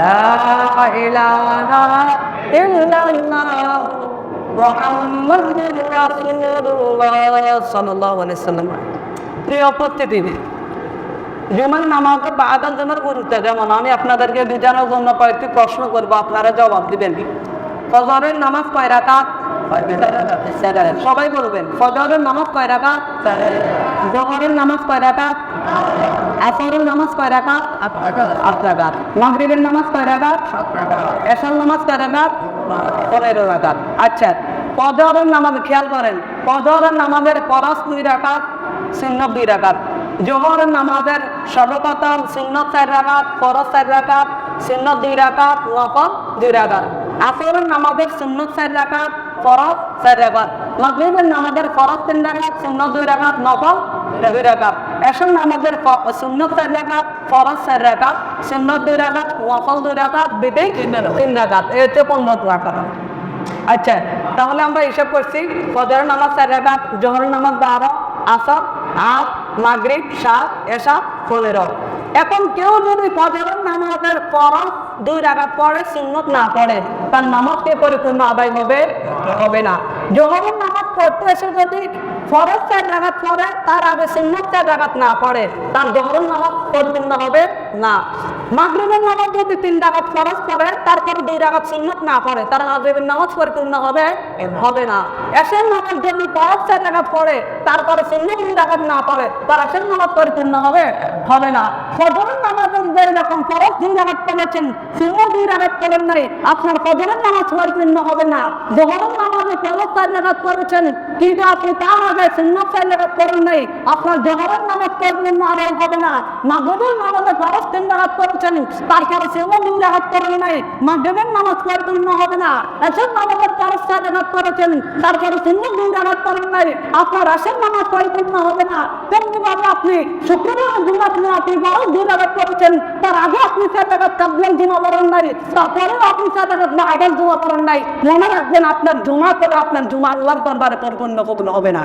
লা ইলাহা ইল্লাল্লাহ মুহাম্মাদুর রাসূলুল্লাহ সাল্লাল্লাহু আলাইহি সাল্লাম। প্রিয় উপস্থিতি জুমার নামাজে বাদান জনের গুরুত্ব যেমন আমি আপনাদেরকে বোঝানোর জন্য কয়েকটি প্রশ্ন করব। আপনারা জবাব দিবেন ফজরের নামাজ কয় রাকাত? সবাই বলবেন, ফজরের নামাজ কয় রাকাত? জহরের নামাজ কয় রাকাত? আসরের নামাজ কয় রাকাত আট রাকাত মাগরিবের নামাজ কয় রাকাত এশার নামাজ কয় রাকাত পনেরো রাকাত। আচ্ছা ফজরের নামাজ খেয়াল করেন। ফজরের নামাজের পরাস দুই রাকাত শূন্য দুই রাকাত। জোহরের নামাজের সর্বপ্রথম শূন্য চার রাকাত, ফরজ চার রাকাত শূন্য দুই রাকাত নকল দুই রাকাত। আসরের নামাজের শূন্য চার রাকাত, ফরজ চার রাকাত। মাগরিবের নামাজের ফরজ তিন রাকাত শূন্য দুই রাকাত নকল দুই রাকাত। এসব আমাদের ফ- শূন্য চার রাকাত ফরজ চার রাকাত শূন্য দুই বিবেক তিন এতে পনেরো রাকাত আচ্ছা তাহলে আমরা হিসাব করছি ফজর নামাজ চার রাকাত জহর নামাজ বারো, আসর আট মাগরিব, সাত এসা পনেরো। এখন কেউ যদি ফজর নামাজের পর দুই রাকাত পরে সুন্নত না পড়ে তার নামাজকে পরিপূর্ণ আদায় হবে হবে না। জোহরের নামাজ পড়তে এসে যদি ফরজ চার রাকাত পড়ে, তার আগে সুন্নত চার রাকাত না পড়ে, তার জোহরের নামাজ পরিপূর্ণ হবে না। মাগরিবের নামাজ যদি তিন ফরজ পড়ে, তারপরে দুই সুন্নত না পড়ে, তার মাগরিবের নামাজ পরিপূর্ণ হবে হবে না। এসের নামাজ যদি ফরজ চার পড়ে, তারপরে সুন্নত দুই রাকাত না পড়ে, তার এসের নামাজ পরিপূর্ণ হবে হবে না। ফজরের নামাজ ফরজ দুই রাকাত পড়েছেন সুন্নত দুই রাকাত পড়েন নাই, আপনার ফজরের নামাজ পরিপূর্ণ হবে না। জোহরের নামাজে চার রাকাত পড়েছেন, কিন্তু আপনি তার আগে চার রাকাত পড়েন নাই, আপনার জোহরের নামাজ পরিপূর্ণ আদায় হবে না। মাগরিবের নামাজে তিন রাকাত পড়েছেন তারপরে সুন্নত দুই রাকাত পড়েন নাই, মাগরিবের নামাজ পরিপূর্ণ হবে না। এসব নামাজের চার রাকাত পড়েছেন তারপরে সুন্নত দুই রাকাত পড়েন নাই, আপনার আসের নামাজ পরিপূর্ণ হবে না। তেমনি ভাবে আপনি শুক্রবার জুমাত নিয়ে আপনি বড় দুই রাকাত পড়েছেন তার আগে আপনি চার রাকাত কাবলান জুমা পড়েন নাই তারপরে আপনি রাকাত না জুমা পড়েন নাই। মনে রাখবেন আপনার জুমা করে আপনার জুমা আল্লাহর দরবারে পরিপূর্ণ কবুল হবে না।